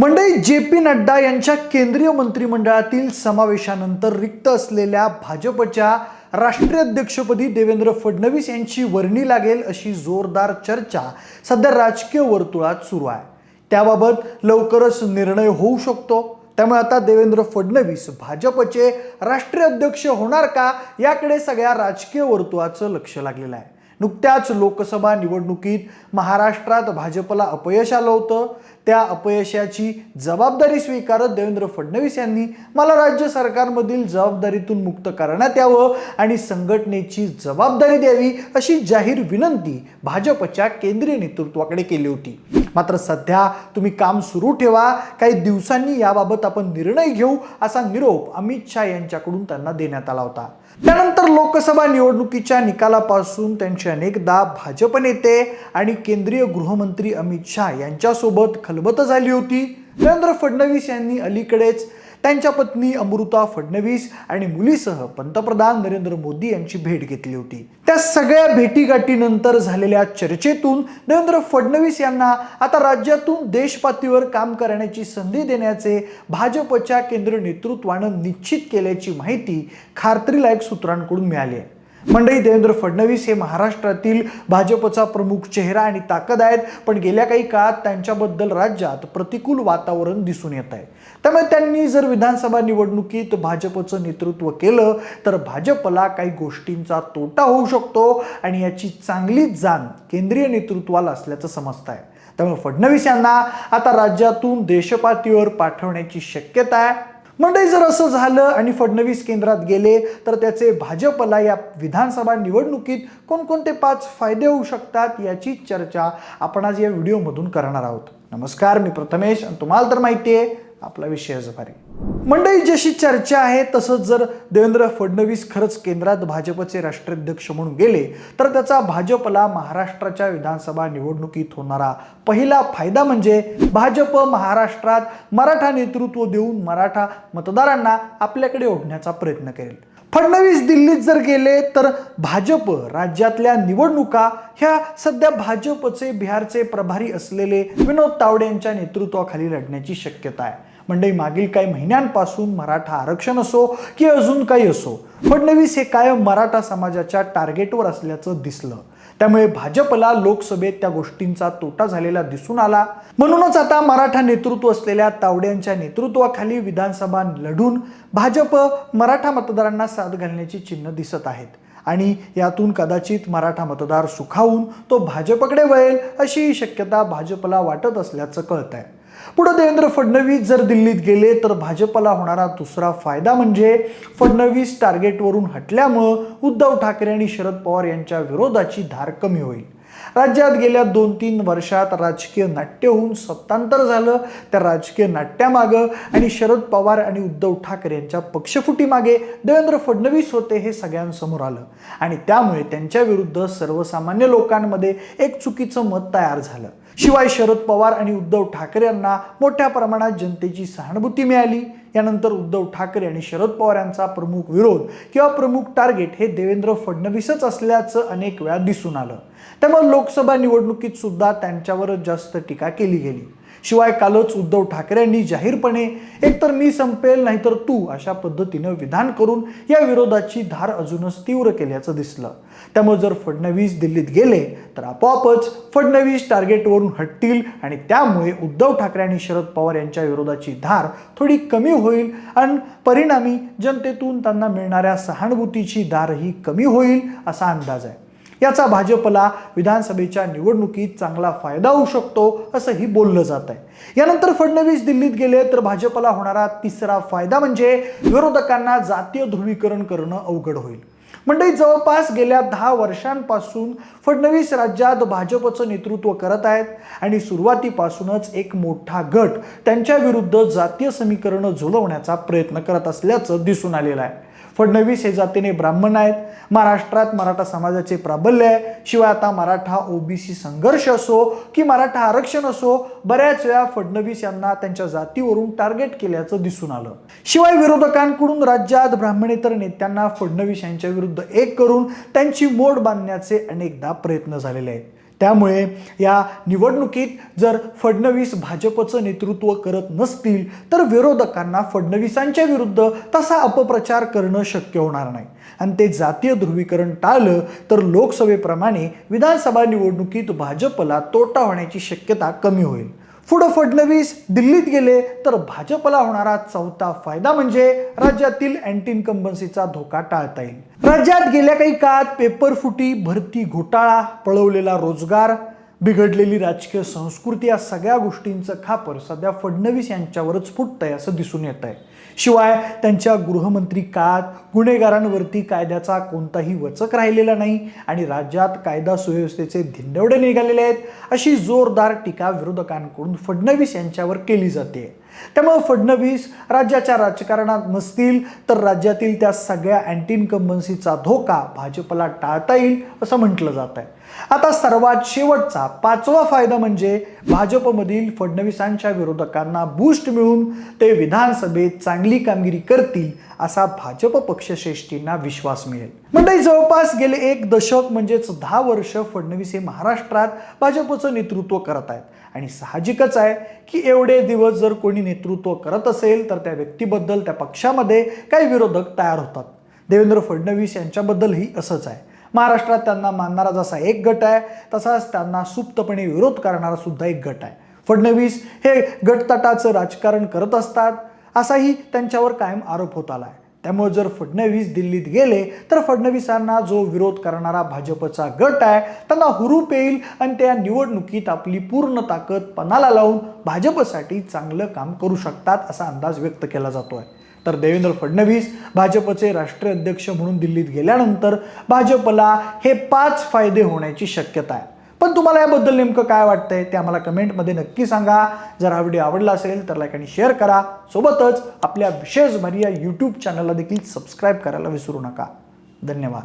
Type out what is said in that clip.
मंडई J P Nadda यांच्या केंद्रीय मंत्रिमंडळातील समावेशानंतर रिक्त असलेल्या भाजपच्या राष्ट्रीय अध्यक्षपदी देवेंद्र फडणवीस यांची वर्णी लागेल अशी जोरदार चर्चा सध्या राजकीय वर्तुळात सुरू आहे. त्याबाबत लवकरच निर्णय होऊ शकतो. त्यामुळे आता देवेंद्र फडणवीस भाजपचे राष्ट्रीय अध्यक्ष होणार का याकडे सगळ्या राजकीय वर्तुळाचं लक्ष लागलेलं आहे. नुकत्याच लोकसभा निवडणुकीत महाराष्ट्रात भाजपला अपयश आलं होतं. त्या अपयशाची जबाबदारी स्वीकारत देवेंद्र फडणवीस यांनी मला राज्य सरकारमधील जबाबदारीतून मुक्त करण्यात यावं आणि संघटनेची जबाबदारी द्यावी अशी जाहीर विनंती भाजपच्या केंद्रीय नेतृत्वाकडे केली होती. मात्र सध्या तुम्ही काम सुरू ठेवा. काही दिवसांनी याबाबत आपण निर्णय घेऊ असा निरोप अमित शहा यांच्याकडून त्यांना देण्यात आला होता. त्यानंतर लोकसभा निवडणुकीच्या निकालापासून त्यांचे अनेकदा भाजप नेते आणि केंद्रीय गृहमंत्री अमित शहा यांच्यासोबत खलबत झाली होती. देवेंद्र फडणवीस यांनी अलीकडेच त्यांच्या पत्नी अमृता फडणवीस आणि मुलीसह पंतप्रधान नरेंद्र मोदी यांची भेट घेतली होती. त्या सगळ्या भेटीगाठीनंतर झालेल्या चर्चेतून देवेंद्र फडणवीस यांना आता राज्यातून देशपातळीवर काम करण्याची संधी देण्याचे भाजपच्या केंद्रीय नेतृत्वानं निश्चित केल्याची माहिती खात्रीलायक सूत्रांकडून मिळाली आहे. मंडळी देवेंद्र फडणवीस हे महाराष्ट्रातील भाजपचा प्रमुख चेहरा आणि ताकद आहेत पण गेल्या काही काळात त्यांच्याबद्दल राज्यात प्रतिकूल वातावरण दिसून येत आहे. त्यामुळे त्यांनी जर विधानसभा निवडणुकीत भाजपचं नेतृत्व केलं तर भाजपला काही गोष्टींचा तोटा होऊ शकतो आणि याची चांगलीच जाण केंद्रीय नेतृत्वाला असल्याचं समजत आहे. त्यामुळे फडणवीस यांना आता राज्यातून देशपातळीवर पाठवण्याची शक्यता आहे. मंडळी जर असं झालं आणि फडणवीस केंद्रात गेले तर त्याचे भाजपला या विधानसभा निवडणुकीत कोणकोणते पाच फायदे होऊ शकतात याची चर्चा आपण आज या व्हिडिओमधून करणार आहोत. नमस्कार मी प्रथमेश आणि तुम्हाला तर माहिती आहे आपला विषय भारी. मंडळी जशी चर्चा आहे तसंच जर देवेंद्र फडणवीस खरंच केंद्रात भाजपचे राष्ट्राध्यक्ष म्हणून गेले तर त्याचा भाजपला महाराष्ट्राच्या विधानसभा निवडणुकीत होणारा पहिला फायदा म्हणजे भाजप महाराष्ट्रात मराठा नेतृत्व देऊन मराठा मतदारांना आपल्याकडे ओढण्याचा प्रयत्न करेल. फडणवीस दिल्लीत जर गेले तर भाजप राज्यातल्या निवडणुका ह्या सध्या भाजपचे बिहारचे प्रभारी असलेले विनोद तावडे यांच्या नेतृत्वाखाली लढण्याची शक्यता आहे. मंडळी मागील काही महिन्यांपासून मराठा आरक्षण असो की अजून काही असो फडणवीस हे कायम मराठा समाजाच्या टार्गेटवर असल्याचं दिसलं. त्यामुळे भाजपला लोकसभेत त्या गोष्टींचा तोटा झालेला दिसून आला. म्हणूनच आता मराठा नेतृत्व असलेल्या तावड्यांच्या नेतृत्वाखाली विधानसभा लढून भाजप मराठा मतदारांना साथ घालण्याची चिन्ह दिसत आहेत. आणि यातून कदाचित मराठा मतदार सुखावून तो भाजपकडे वळेल अशी शक्यता भाजपला वाटत असल्याचं कळत आहे पुढे देवेंद्र फडणवीस जर दिल्लीत गेले तर भाजपला होणारा दुसरा फायदा म्हणजे फडणवीस टार्गेटवरून हटल्यामुळं उद्धव ठाकरे आणि शरद पवार यांच्या विरोधाची धार कमी होईल. राज्यात गेल्या दोन तीन वर्षात राजकीय नाट्य होऊन सत्तांतर झालं. त्या राजकीय नाट्यामागं आणि शरद पवार आणि उद्धव ठाकरे यांच्या पक्षफुटीमागे देवेंद्र फडणवीस होते हे सगळ्यांसमोर आलं. आणि त्यामुळे त्यांच्या विरुद्ध सर्वसामान्य लोकांमध्ये एक चुकीचं मत तयार झालं. शिवाय शरद पवार आणि उद्धव ठाकरे यांना मोठ्या प्रमाणात जनतेची सहानुभूती मिळाली. यानंतर उद्धव ठाकरे आणि शरद पवार यांचा प्रमुख विरोध किंवा प्रमुख टार्गेट हे देवेंद्र फडणवीसच असल्याचं अनेक वेळा दिसून आलं. त्यामुळे लोकसभा निवडणुकीत सुद्धा त्यांच्यावरच जास्त टीका केली गेली. शिवाय कालच उद्धव ठाकरेंनी जाहीरपणे एकतर मी संपेल नाहीतर तू अशा पद्धतीनं विधान करून या विरोधाची धार अजूनच तीव्र केल्याचं दिसलं. त्यामुळे जर फडणवीस दिल्लीत गेले तर आपोआपच फडणवीस टार्गेटवरून हटतील आणि त्यामुळे उद्धव ठाकरे आणि शरद पवार यांच्या विरोधाची धार थोडी कमी होईल आणि परिणामी जनतेतून त्यांना मिळणाऱ्या सहानुभूतीची धारही कमी होईल असा अंदाज आहे. याचा भाजपला विधानसभेच्या निवडणुकीत चांगला फायदा होऊ शकतो असंही बोललं जात आहे यानंतर फडणवीस दिल्लीत गेले तर भाजपला होणारा तिसरा फायदा म्हणजे विरोधकांना जातीय ध्रुवीकरण करणं अवघड होईल. मंडळी जवळपास गेल्या दहा वर्षांपासून फडणवीस राज्यात भाजपचं नेतृत्व करत आहेत आणि सुरुवातीपासूनच एक मोठा गट त्यांच्या विरुद्ध जातीय समीकरणं झुलवण्याचा प्रयत्न करत असल्याचं दिसून आलेलं आहे. फडणवीस हे जातीने ब्राह्मण आहेत. महाराष्ट्रात मराठा समाजाचे प्राबल्य आहे. शिवाय आता मराठा ओबीसी संघर्ष असो की मराठा आरक्षण असो बऱ्याच वेळा फडणवीस यांना त्यांच्या जातीवरून टार्गेट केल्याचं दिसून आलं. शिवाय विरोधकांकडून राज्यात ब्राह्मणेतर नेत्यांना फडणवीस यांच्या विरुद्ध एक करून त्यांची मोड बांधण्याचे अनेकदा प्रयत्न झालेले आहेत. त्यामुळे या निवडणुकीत जर फडणवीस भाजपचं नेतृत्व करत नसतील तर विरोधकांना फडणवीसांच्या विरुद्ध तसा अपप्रचार करणं शक्य होणार नाही. आणि ते जातीय ध्रुवीकरण टाळलं तर लोकसभेप्रमाणे विधानसभा निवडणुकीत भाजपला तोटा होण्याची शक्यता कमी होईल. पुढं फडणवीस दिल्लीत गेले तर भाजपला होणारा चौथा फायदा म्हणजे राज्यातील अँटी इन्कम्बन्सीचा धोका टाळता येईल. राज्यात गेल्या काही काळात पेपर फुटी भरती घोटाळा पळवलेला रोजगार बिघडलेली राजकीय संस्कृती या सगळ्या गोष्टींचं खापर सध्या फडणवीस यांच्यावरच फुटतंय असं दिसून येत आहे शिवाय त्यांच्या गृहमंत्री काळात गुन्हेगारांवरती कायद्याचा कोणताही वचक राहिलेला नाही आणि राज्यात कायदा सुव्यवस्थेचे धिंडवडे निघालेले आहेत अशी जोरदार टीका विरोधकांकडून फडणवीस यांच्यावर केली जाते त्यामुळे फडणवीस राज्याच्या राजकारणात नसतील तर राज्यातील त्या सगळ्या अँटी इन्कम्बन्सीचा धोका भाजपला टाळता येईल असं म्हटलं जात आहे आता सर्वात शेवटचा पाचवा फायदा म्हणजे भाजपमधील फडणवीसांच्या विरोधकांना बूस्ट मिळून ते विधानसभेत चांगली कामगिरी करतील असा भाजप पक्षश्रेष्ठींना विश्वास मिळेल. मंडळी जवळपास गेले एक दशक म्हणजेच दहा वर्ष फडणवीस हे महाराष्ट्रात भाजपचं नेतृत्व करत आहेत. आणि साहजिकच आहे की एवढे दिवस जर कोणी नेतृत्व करत असेल तर त्या व्यक्तीबद्दल त्या पक्षामध्ये काही विरोधक तयार होतात. देवेंद्र फडणवीस यांच्याबद्दलही असंच आहे. महाराष्ट्रात त्यांना मानणारा जसा एक गट आहे तसाच त्यांना सुप्तपणे विरोध करणारा सुद्धा एक गट आहे. फडणवीस हे गटतटाचं राजकारण करत असतात असाही त्यांच्यावर कायम आरोप होत आला आहे. त्यामुळे जर फडणवीस दिल्लीत गेले तर फडणवीसांना जो विरोध करणारा भाजपचा गट आहे त्यांना हुरूप येईल आणि त्या निवडणुकीत आपली पूर्ण ताकद पणाला लावून भाजपसाठी चांगलं काम करू शकतात असा अंदाज व्यक्त केला जातो आहे तर देवेंद्र फडणवीस भाजपचे राष्ट्रीय अध्यक्ष म्हणून दिल्लीत गेल्यानंतर भाजपला हे पाच फायदे होण्याची शक्यता आहे. पण तुम्हाला याबद्दल नेमकं काय वाटतंय ते आम्हाला कमेंटमध्ये नक्की सांगा. जर हा व्हिडिओ आवडला असेल तर लाईक आणि शेअर करा. सोबतच आपल्या विशेष मर्या या यूट्यूब चॅनलला देखील सबस्क्राईब करायला विसरू नका. धन्यवाद.